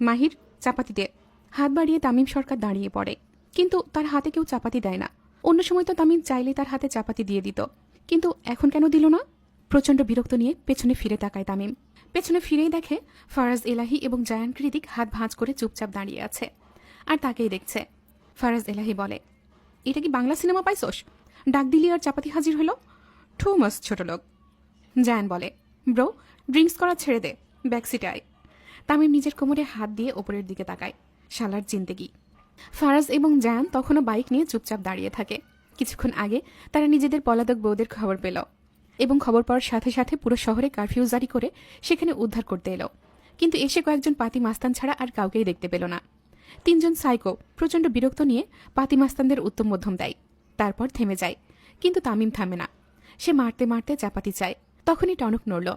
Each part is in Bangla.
মাহির চাপাতি দে হাত বাড়িয়ে তামিম সরকার দাঁড়িয়ে পড়ে। কিন্তু তার হাতে কেউ চাপাতি দেয় না। অন্য সময় তো তামিম চাইলে তার হাতে চাপাতি দিয়ে দিত। কিন্তু এখন কেন দিল না? প্রচণ্ড বিরক্ত নিয়ে পেছনে ফিরে তাকায় তামিম। পেছনে ফিরেই দেখে ফারাজ এলাহি এবং জায়ান কৃতিক হাত ভাঁজ করে চুপচাপ দাঁড়িয়ে আছে। আর তাকেই দেখছে। ফারাজ এলাহি বলে, এটা কি বাংলা সিনেমা পাইছোস? ডাক দিলি আর চাপাতি হাজির হলো? ঠু মাস ছোট লোক। জায়ান বলে, ব্রো, ড্রিঙ্কস করা ছেড়ে দে ব্যাকসিটে আয়। তামিম নিজের কোমরে হাত দিয়ে ওপরের দিকে তাকায়, শালার জিন্দেগি। ফারাজ এবং জায়ান তখনও বাইক নিয়ে চুপচাপ দাঁড়িয়ে থাকে। কিছুক্ষণ আগে তারা নিজেদের পলাতক বউদের খবর পেল এবং খবর পাওয়ার সাথে সাথে পুরো শহরে কারফিউ জারি করে সেখানে উদ্ধার করতে এলো। কিন্তু এসে কয়েকজন পাতি মাস্তান ছাড়া আর কাউকেই দেখতে পেল না। তিনজন সাইকো প্রচণ্ড বিরক্ত নিয়ে পাতি মাস্তানদের উত্তম মধ্যম দেয়। তারপর থেমে যায়, কিন্তু তামিম থামে না। সে মারতে মারতে চাপাতি চায়। তখনই টনক নড়ল।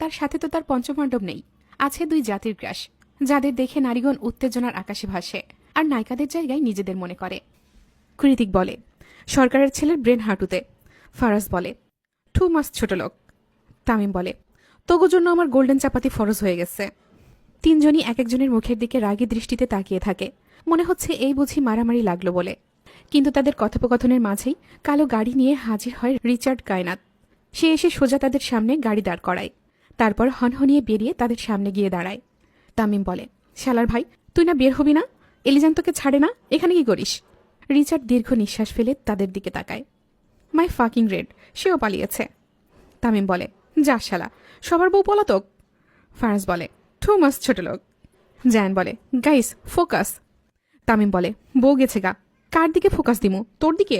তার সাথে তো তার পঞ্চপাণ্ডব নেই। আছে দুই জাতির গ্রাস, যাদের দেখে নারীগণ উত্তেজনার আকাশে ভাসে আর নায়িকাদের জায়গায় নিজেদের মনে করে। কৃতিক বলে, সরকারের ছেলের ব্রেন হাঁটুতে, ফারাজ বলে টু মাস ছোট লোক। তামিম বলে, তগো জন্য আমার গোল্ডেন চাপাতি ফরজ হয়ে গেছে। তিনজনই এক একজনের মুখের দিকে রাগী দৃষ্টিতে তাকিয়ে থাকে। মনে হচ্ছে এই বুঝি মারামারি লাগল বলে। কিন্তু তাদের কথোপকথনের মাঝেই কালো গাড়ি নিয়ে হাজির হয় রিচার্ড কায়নাত। সে এসে সোজা তাদের সামনে গাড়ি দাঁড় করায়। তারপর হনহনিয়ে বেরিয়ে তাদের সামনে গিয়ে দাঁড়ায়। তামিম বলে, শালার ভাই, তুই না বের হবি না? এলিজান তোকে ছাড়ে না? এখানে কি করিস? রিচার্ড দীর্ঘ নিঃশ্বাস ফেলে তাদের দিকে তাকায়। মাই ফাকিং রেড সেও পালিয়েছে। তামিম বলে, যা শালা, সবার বউ পলাতক? ফারাজ বলে টু মাস, ছোট লোক। জায়ান বলে, গাইস, ফোকাস। তামিম বলে, বউ গেছে গা, কার দিকে ফোকাস দিমু, তোর দিকে?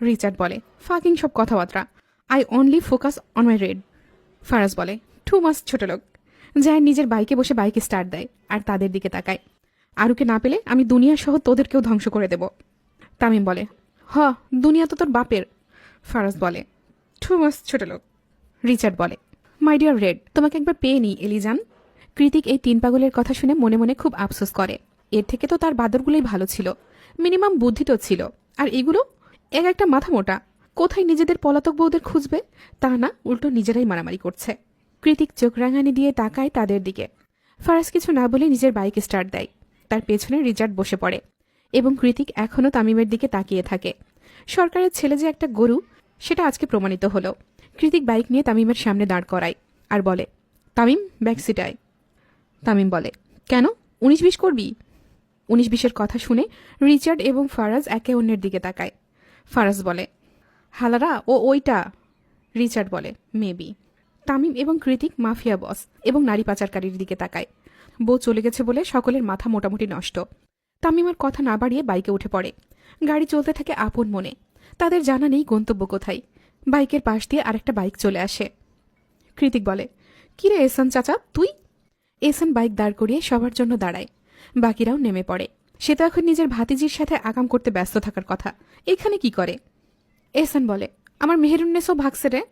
রিচার্ড বলে ফাকিং সব কথাবার্তা I only focus on my red Faraz বলে টু মাস ছোট লোক। জায়ান নিজের বাইকে বসে বাইকে স্টার্ট দেয় আর তাদের দিকে তাকায়। আরুকে না পেলে আমি দুনিয়া সহ তোদেরকেও ধ্বংস করে দেব। তামিম বলে, হ, দুনিয়া তো তোর বাপের। ফারাজ বলে, টু মাস ছোট লোক। রিচার্ড বলে মাই ডিয়ার রেড তোমাকে একবার পেয়ে নি এলিজান। কৃতিক এই তিন পাগলের কথা শুনে মনে মনে খুব আফসোস করে। এর থেকে তো তার বাদরগুলোই ভালো ছিল। মিনিমাম বুদ্ধি তো ছিল। আর এগুলো? এক একটা মাথা মোটা। কোথায় নিজেদের পলাতক বউদের খুঁজবে? তা না, উল্টো নিজেরাই মারামারি করছে। কৃতিক চোখ রাঙানি দিয়ে তাকায় তাদের দিকে। ফারাজ কিছু না বলে নিজের বাইক স্টার্ট দেয়। তার পেছনে রিচার্ড বসে পড়ে এবং কৃতিক এখনও তামিমের দিকে তাকিয়ে থাকে। সরকারের ছেলে যে একটা গরু, সেটা আজকে প্রমাণিত হলো। কৃতিক বাইক নিয়ে তামিমের সামনে দাঁড় করায় আর বলে, তামিম ব্যাকসিটায় তামিম বলে, কেন? উনিশ বিশ করবি? উনিশ বিশের কথা শুনে রিচার্ড এবং ফারাজ একে অন্যের দিকে তাকায়। ফারাজ বলে, হালারা, ও ওইটা। রিচার্ড বলে, মেবি। তামিম এবং কৃতিক মাফিয়া বস এবং নারী পাচারকারীর দিকে তাকায়। বউ চলে গেছে বলে সকলের মাথা মোটামুটি নষ্ট। তামিমার কথা না বাড়িয়ে বাইকে উঠে পড়ে। গাড়ি চলতে থাকে আপন মনে। তাদের জানা নেই গন্তব্য কোথায়। বাইকের পাশ দিয়ে আরেকটা বাইক চলে আসে। কৃতিক বলে কিরে এসান চাচা, তুই? এসান বাইক দাঁড় করিয়ে সবার জন্য দাঁড়ায়। বাকিরাও নেমে পড়ে। সে তো এখন নিজের ভাতিজির সাথে আগাম করতে ব্যস্ত থাকার কথা। এখানে কি করে? এসান বলে, আমার মেহেরুন্নেসও ভাগছে রে।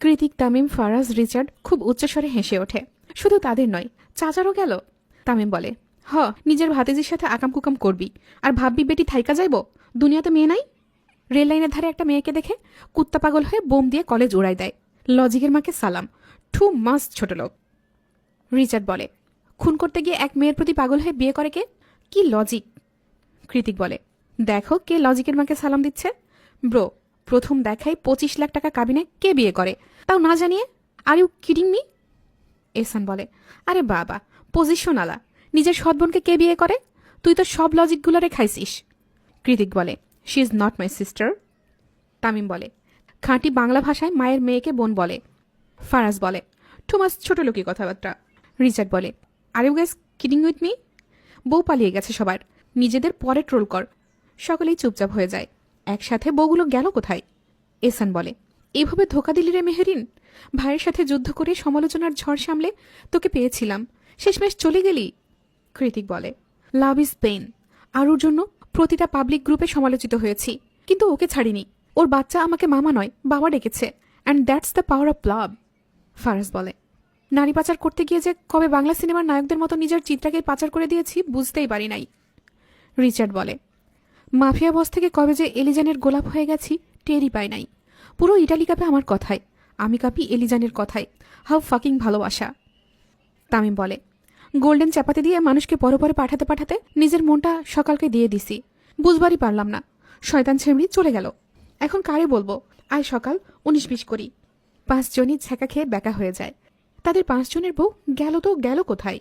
কৃতিক তামিম ফারাজ রিচার্ড খুব উচ্চস্বরে হেসে ওঠে। শুধু তাদের নয়, চাচারও গেল। তামিম বলে, হ, নিজের ভাতিজির সাথে আকাম কুকাম করবি। আর ভাববি, বেটি, থাইকা যাইব? দুনিয়াতে মেয়ে নাই? রেল লাইনের ধারে একটা মেয়েকে দেখে কুত্তা পাগল হয়ে বোম দিয়ে কলেজ উড়াই দেয়। লজিকের মাকে সালাম। টু মাস, ছোট লোক। রিচার্ড বলে, খুন করতে গিয়ে এক মেয়ের প্রতি পাগল হয়ে বিয়ে করে কে? কি লজিক? কৃতিক বলে, দেখো কে লজিকের মাকে সালাম দিচ্ছে। ব্রো প্রথম দেখায় পঁচিশ লাখ টাকা কাবিনে কে বিয়ে করে? তাও না জানিয়ে? আর ইউ কিডিং মি এসান বলে, আরে বাবা পজিশন আলা নিজের সৎবোনকে কে বিয়ে করে? তুই তো সব লজিকগুলো খাইছিস। কৃতিক বলে she is not my sister Tamim বলে, খাঁটি বাংলা ভাষায় মায়ের মেয়েকে বোন বলে। ফারাজ বলে ঠোমাস ছোট লোকই কথাবার্তা। রিচার্ড বলে are you gas kidding with me বউ পালিয়ে গেছে সবার, নিজেদের পরে ট্রোল কর। সকলেই চুপচাপ হয়ে যায়। একসাথে বউগুলো গেল কোথায়? এসান বলে এভাবে ধোকা দিলি রে মেহেরিন? ভাইয়ের সাথে যুদ্ধ করে সমালোচনার ঝড় সামলে তোকে পেয়েছিলাম। শেষমেশ চলে গেলি? কৃতিক বলে লাভ ইজ পেইন আরুর জন্য প্রতিটা পাবলিক গ্রুপে সমালোচিত হয়েছি। কিন্তু ওকে ছাড়িনি। ওর বাচ্চা আমাকে মামা নয়, বাবা ডেকেছে। And that's the power of love Faraz বলে, নারী পাচার করতে গিয়ে যে কবে বাংলা সিনেমার নায়কদের মতো নিজের চিত্রাকে পাচার করে দিয়েছি বুঝতেই পারি নাই। রিচার্ড বলে মাফিয়া বস থেকে কবে যে এলিজানের গোলাপ হয়ে গেছি, টেরই পাই নাই। পুরো ইটালি কাপে আমার কথায় আমি কাপি এলিজানের কথায় হাউ ফাকিং ভালোবাসা। তামিম বলে, গোল্ডেন চাপাতে দিয়ে মানুষকে পরে পরে পাঠাতে পাঠাতে নিজের মনটা সকালকে দিয়ে দিছি। বুঝবারই পারলাম না, শয়তান ছেমড়ি চলে গেল। এখন কারে বলব, আয় সকাল, উনিশ বিশ করি। পাঁচজনই ছ্যাঁকা খেয়ে বেকা হয়ে যায়। তাদের পাঁচজনের বউ গেল তো গেল কোথায়?